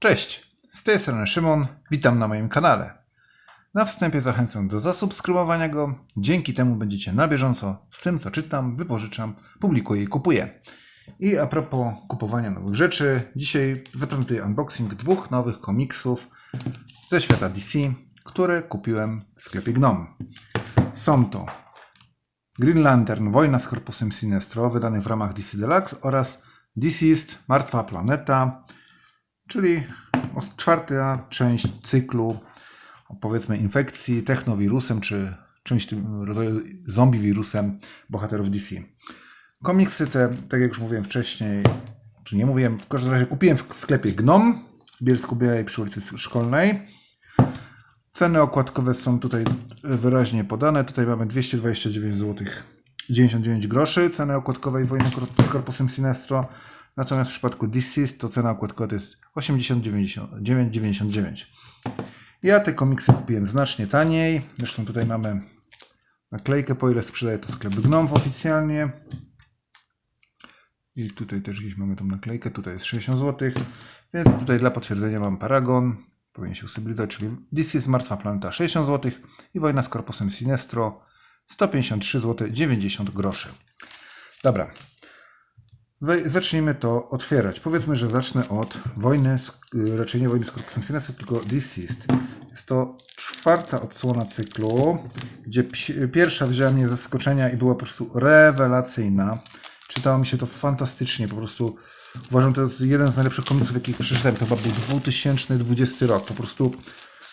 Cześć, z tej strony Szymon, witam na moim kanale. Na wstępie zachęcam do zasubskrybowania go, dzięki temu będziecie na bieżąco z tym co czytam, wypożyczam, publikuję i kupuję. I a propos kupowania nowych rzeczy, dzisiaj zaprezentuję unboxing dwóch nowych komiksów ze świata DC, które kupiłem w sklepie Gnome. Są to Green Lantern Wojna z Korpusem Sinestro, wydany w ramach DC Deluxe oraz Deceased Martwa Planeta, czyli czwarta część cyklu powiedzmy infekcji technowirusem czy czymś tym rodzaju zombie wirusem bohaterów DC. Komiksy te, tak jak już mówiłem wcześniej, czy nie mówiłem, w każdym razie kupiłem w sklepie Gnom w Bielsku Białej przy ulicy Szkolnej. Ceny okładkowe są tutaj wyraźnie podane. Tutaj mamy 229 zł 99 groszy ceny okładkowej Wojny z Korpusem Sinestro. Natomiast w przypadku Deceased to cena okładkowa to jest 80,99. Ja te komiksy kupiłem znacznie taniej. Zresztą tutaj mamy naklejkę, po ile sprzedaje to sklep Gnome oficjalnie. I tutaj też gdzieś mamy tą naklejkę. Tutaj jest 60 zł. Więc tutaj dla potwierdzenia mam Paragon. Powinien się usabilizować, czyli This is Martwa Planeta 60 zł i Wojna z Korpusem Sinestro 153 zł 90 groszy. Dobra. Zacznijmy to otwierać. Powiedzmy, że zacznę od wojny, y, raczej nie wojny z Korpusem Sinestro, tylko Deceased. Jest to czwarta odsłona cyklu, gdzie pierwsza wzięła mnie z zaskoczenia i była po prostu rewelacyjna. Czytało mi się to fantastycznie, po prostu uważam, to jest jeden z najlepszych komiksów, jakich przeczytałem. To chyba był 2020 rok. Po prostu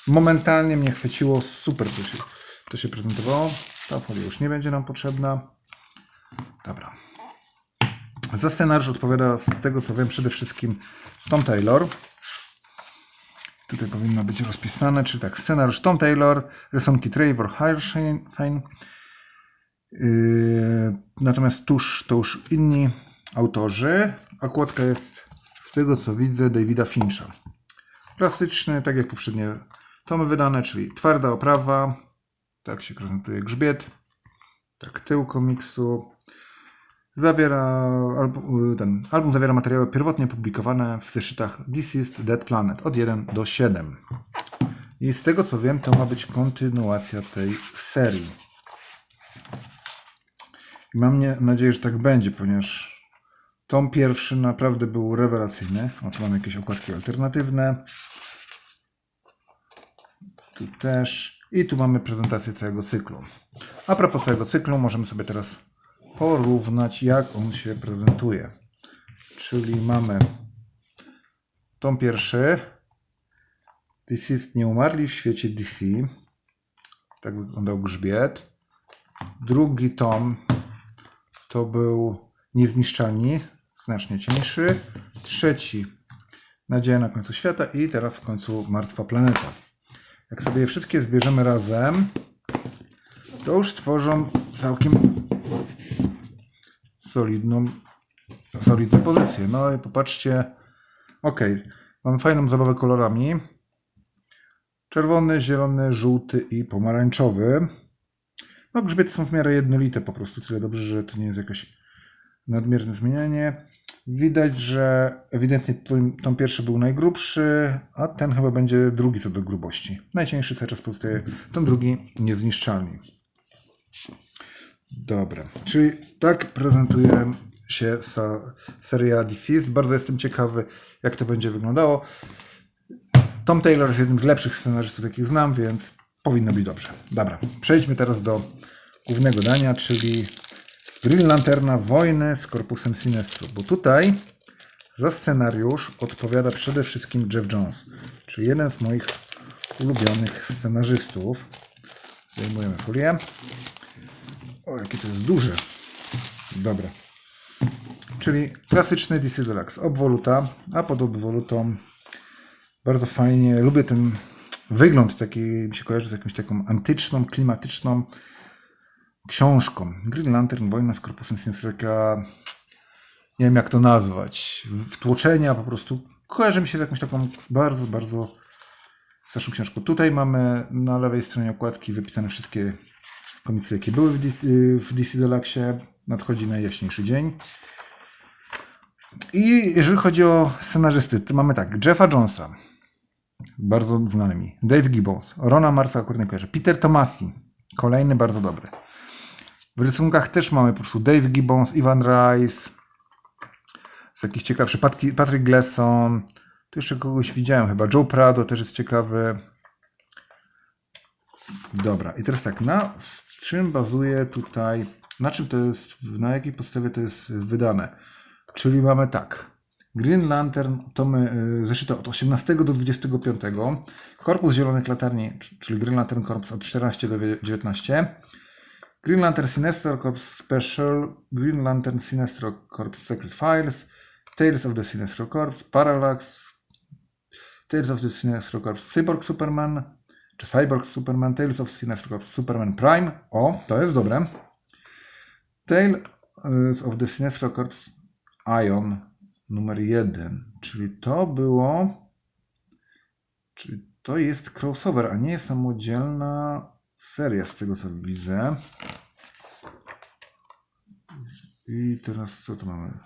momentalnie mnie chwyciło, super to się, to się prezentowało. Ta folia już nie będzie nam potrzebna. Dobra. Za scenariusz odpowiada z tego co wiem przede wszystkim Tom Taylor. Tutaj powinno być rozpisane, czy tak, scenariusz Tom Taylor, rysunki Trevor Hirschstein. Yy, natomiast tuż to już inni autorzy. Okładka jest z tego co widzę Davida Fincha. Klasyczny, tak jak poprzednie tomy wydane, czyli twarda oprawa. Tak się prezentuje grzbiet. Tak, tył komiksu. Zawiera, album, ten album zawiera materiały pierwotnie publikowane w zeszytach Deceased Dead Planet od 1 do 7. I z tego co wiem, to ma być kontynuacja tej serii. Mam nadzieję, że tak będzie, ponieważ tom pierwszy naprawdę był rewelacyjny. O, tu mamy jakieś okładki alternatywne. Tu też. I tu mamy prezentację całego cyklu. A propos całego cyklu, możemy sobie teraz porównać, jak on się prezentuje. Czyli mamy tom pierwszy. This is nieumarli w świecie DC. Tak wyglądał grzbiet. Drugi tom to był Niezniszczalni, znacznie cieńszy. Trzeci Nadzieja na końcu świata i teraz w końcu Martwa Planeta. Jak sobie je wszystkie zbierzemy razem, to już tworzą całkiem solidną, solidną pozycję. No i popatrzcie, ok, mamy fajną zabawę kolorami. Czerwony, zielony, żółty i pomarańczowy. No grzbiety są w miarę jednolite po prostu, tyle dobrze, że to nie jest jakieś nadmierne zmienianie. Widać, że ewidentnie ten pierwszy był najgrubszy, a ten chyba będzie drugi co do grubości. Najcieńszy cały czas pozostaje ten drugi niezniszczalny. Dobra, czyli tak prezentuje się seria Deceased. Bardzo jestem ciekawy, jak to będzie wyglądało. Tom Taylor jest jednym z lepszych scenarzystów, jakich znam, więc powinno być dobrze. Dobra, przejdźmy teraz do głównego dania, czyli Green Lanterna Wojny z Korpusem Sinestro, bo tutaj za scenariusz odpowiada przede wszystkim Jeff Jones, czyli jeden z moich ulubionych scenarzystów. Zdejmujemy folię. O, jakie to jest duże. Dobra. Czyli klasyczny DC Deluxe. Obwoluta, a pod obwolutą bardzo fajnie. Lubię ten wygląd taki, mi się kojarzy z jakąś taką antyczną, klimatyczną książką. Green Lantern, Wojna z Korpusem Sinestro, taka nie wiem jak to nazwać, wtłoczenia po prostu. Kojarzy mi się z jakąś taką bardzo, bardzo starszą książką. Tutaj mamy na lewej stronie okładki wypisane wszystkie komiksy, jakie były w DC, w DC Deluxe. Nadchodzi najjaśniejszy dzień. I jeżeli chodzi o scenarzysty, to mamy tak, Jeffa Jonesa, bardzo znany mi, Dave Gibbons, Rona Marsa akurat kojarzę, Peter Tomasi, kolejny bardzo dobry. W rysunkach też mamy po prostu Dave Gibbons, Ivan Rice, z jakichś ciekawszy, Patki- Patrick Gleason, tu jeszcze kogoś widziałem chyba, Joe Prado też jest ciekawy. Dobra, i teraz tak, na czym bazuje tutaj, na czym to jest, na jakiej podstawie to jest wydane? Czyli mamy tak, Green Lantern, tomy zeszyty od 18 do 25, Korpus Zielonych Latarni, czyli Green Lantern Corps od 14 do 19, Green Lantern Sinestro Corps Special, Green Lantern Sinestro Corps Secret Files, Tales of the Sinestro Corps, Parallax, Tales of the Sinestro Corps Cyborg Superman, czy Cyborg Superman, Tales of Sinestro Corps Superman Prime, o, to jest dobre, Tales of the Sinestro Corps Ion numer 1, czyli to było, czyli to jest crossover, a nie samodzielna seria z tego co widzę. I teraz co tu mamy?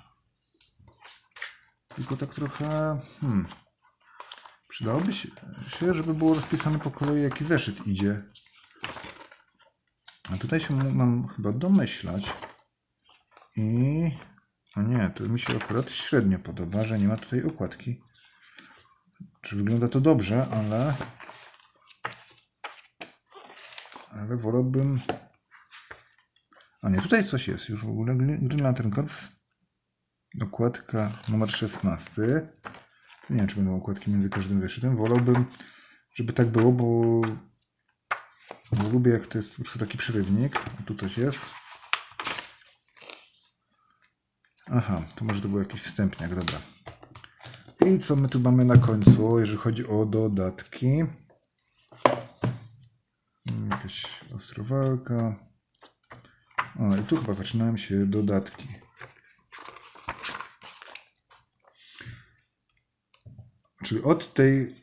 Tylko tak trochę. Hmm. Przydałoby się, żeby było rozpisane po kolei, jaki zeszyt idzie. A tutaj się mam chyba domyślać. I. A nie, to mi się akurat średnio podoba, że nie ma tutaj okładki. Czy wygląda to dobrze, ale. Ale wolałbym. A nie, tutaj coś jest już w ogóle. Green Lantern Corps. Okładka numer 16. Nie wiem, czy będą okładki między każdym zeszytem. Wolałbym, żeby tak było, bo, bo lubię, jak to jest po prostu taki przerywnik. Tu coś jest. Aha, to może to był jakiś wstępniak, dobra. I co my tu mamy na końcu, jeżeli chodzi o dodatki? Mm, Jakaś ostrowalka. O, i tu chyba zaczynają się dodatki. Czyli od tej,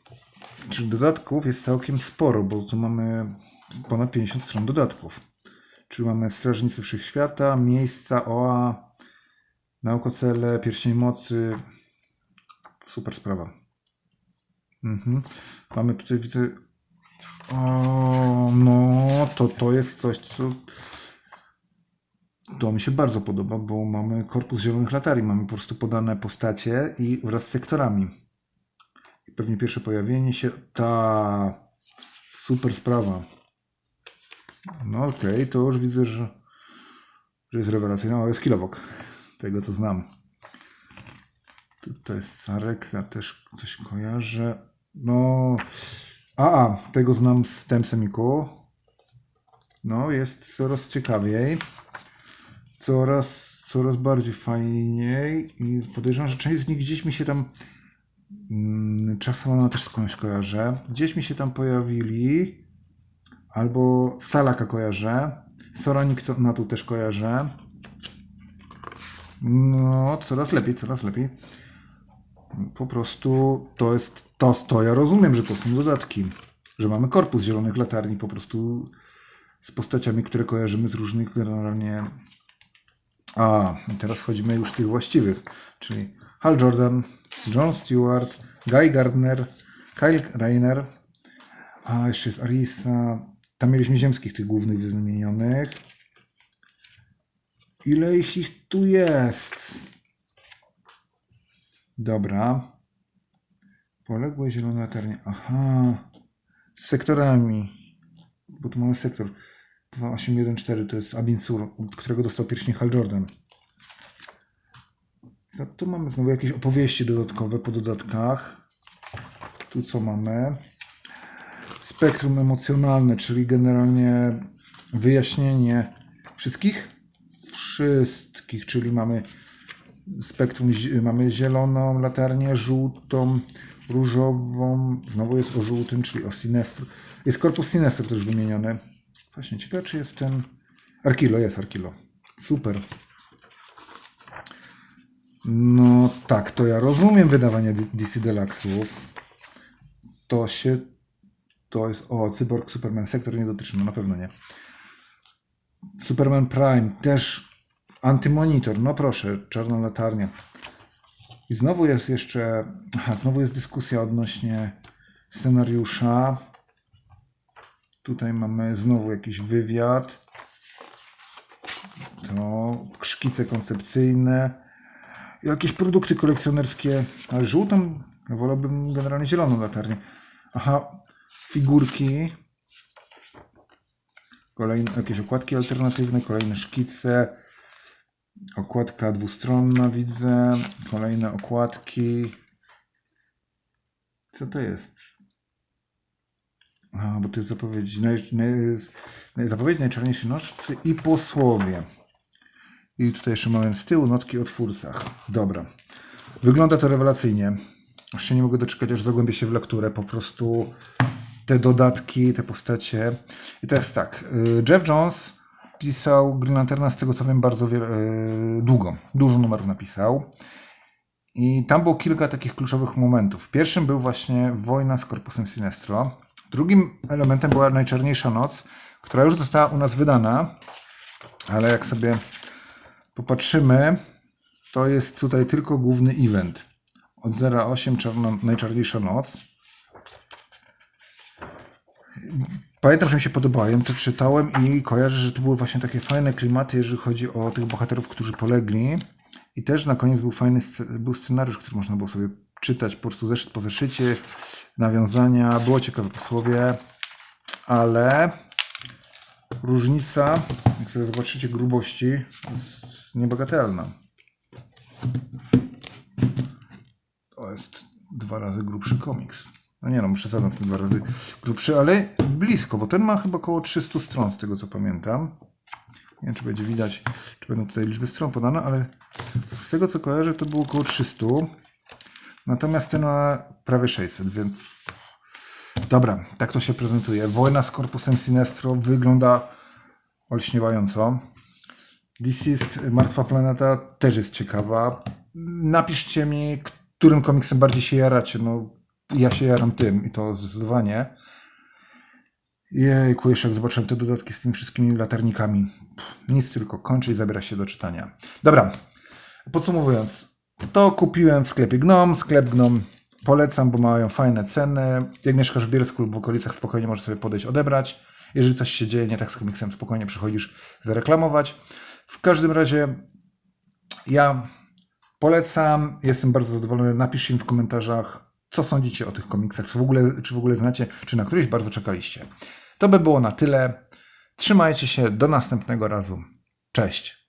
czyli dodatków jest całkiem sporo, bo tu mamy ponad 50 stron dodatków. Czyli mamy Strażnicy Wszechświata, Miejsca, OA, Naukocele, Pierścień Mocy. Super sprawa. Mhm. Mamy tutaj, widzę, o, no, to to jest coś, co to mi się bardzo podoba, bo mamy korpus zielonych latarii, mamy po prostu podane postacie i wraz z sektorami. Pewnie pierwsze pojawienie się, ta super sprawa. No okej, to już widzę, że, że jest rewelacyjna, ale jest kilowok, tego co znam. Tutaj jest Sarek, ja też coś kojarzę. No, a, a tego znam z Temsemiku. No, jest coraz ciekawiej. Coraz, coraz bardziej fajniej i podejrzewam, że część z nich gdzieś mi się tam mm, czasem ona też skądś kojarzę. Gdzieś mi się tam pojawili. Albo Salaka kojarzę. Soranik to na tu też kojarzę. No, coraz lepiej, coraz lepiej. Po prostu to jest to, to ja rozumiem, że to są dodatki. Że mamy korpus zielonych latarni po prostu z postaciami, które kojarzymy z różnych generalnie. A, teraz wchodzimy już tych właściwych, czyli Hal Jordan, John Stewart, Guy Gardner, Kyle Rayner, a jeszcze jest Arisa. Tam mieliśmy ziemskich tych głównych wymienionych. Ile ich tu jest? Dobra. Poległe zielone latarnie. Aha. Z sektorami. Bo tu mamy sektor 2814, to jest Abinsur, od którego dostał pierścień Hal Jordan. Tu mamy znowu jakieś opowieści dodatkowe po dodatkach. Tu co mamy? Spektrum emocjonalne, czyli generalnie wyjaśnienie wszystkich? Wszystkich, czyli mamy spektrum, mamy zieloną latarnię, żółtą, różową, znowu jest o żółtym, czyli o Sinestro. Jest korpus Sinestro też wymieniony. Właśnie, ciekawe czy jest ten... Arkilo, jest Arkilo. Super. No tak, to ja rozumiem wydawanie DC Deluxe'ów. To się... To jest... O, Cyborg Superman Sektor nie dotyczy, no na pewno nie. Superman Prime też Antymonitor, no proszę, czarna latarnia. I znowu jest jeszcze, aha, znowu jest dyskusja odnośnie scenariusza. Tutaj mamy znowu jakiś wywiad. To szkice koncepcyjne. Jakieś produkty kolekcjonerskie, ale żółtą, wolałbym generalnie zieloną latarnię. Aha, figurki. Kolejne jakieś okładki alternatywne, kolejne szkice. Okładka dwustronna widzę. Kolejne okładki. Co to jest? A, bo to jest zapowiedź. Naj, naj, zapowiedź najczarniejszej nocy i posłowie. I tutaj jeszcze mamy z tyłu notki o twórcach. Dobra. Wygląda to rewelacyjnie. Się nie mogę doczekać, aż zagłębię się w lekturę. Po prostu te dodatki, te postacie. I teraz tak. y, Jeff Jones pisał Green Lanterna, z tego co wiem, bardzo wiele, y, długo. Dużo numerów napisał. I tam było kilka takich kluczowych momentów. Pierwszym był właśnie wojna z Korpusem Sinestro. Drugim elementem była Najczarniejsza Noc, która już została u nas wydana, ale jak sobie popatrzymy, to jest tutaj tylko główny event. Od 08 czarno, Najczarniejsza Noc. Pamiętam, że mi się podobają, to czytałem i kojarzę, że to były właśnie takie fajne klimaty, jeżeli chodzi o tych bohaterów, którzy polegli. I też na koniec był fajny był scenariusz, który można było sobie czytać po prostu zeszyt po zeszycie, nawiązania, było ciekawe posłowie, ale różnica, jak sobie zobaczycie grubości, jest niebagatelna. To jest dwa razy grubszy komiks. No nie no, zadać ten dwa razy grubszy, ale blisko, bo ten ma chyba około 300 stron, z tego co pamiętam. Nie wiem, czy będzie widać, czy będą tutaj liczby stron podane, ale z tego co kojarzę, to było około 300. Natomiast ten ma prawie 600, więc dobra, tak to się prezentuje. Wojna z Korpusem Sinestro wygląda olśniewająco. Deceased, Martwa Planeta też jest ciekawa. Napiszcie mi, którym komiksem bardziej się jaracie. No, ja się jaram tym i to zdecydowanie. Jejku, jeszcze jak zobaczyłem te dodatki z tymi wszystkimi latarnikami. Nic tylko kończy i zabiera się do czytania. Dobra, podsumowując, to kupiłem w sklepie Gnom, sklep Gnom polecam, bo mają fajne ceny. Jak mieszkasz w Bielsku lub w okolicach, spokojnie możesz sobie podejść, odebrać. Jeżeli coś się dzieje nie tak z komiksem, spokojnie przychodzisz zareklamować. W każdym razie ja polecam, jestem bardzo zadowolony. Napiszcie mi w komentarzach, co sądzicie o tych komiksach, w ogóle, czy w ogóle znacie, czy na któryś bardzo czekaliście. To by było na tyle. Trzymajcie się, do następnego razu. Cześć.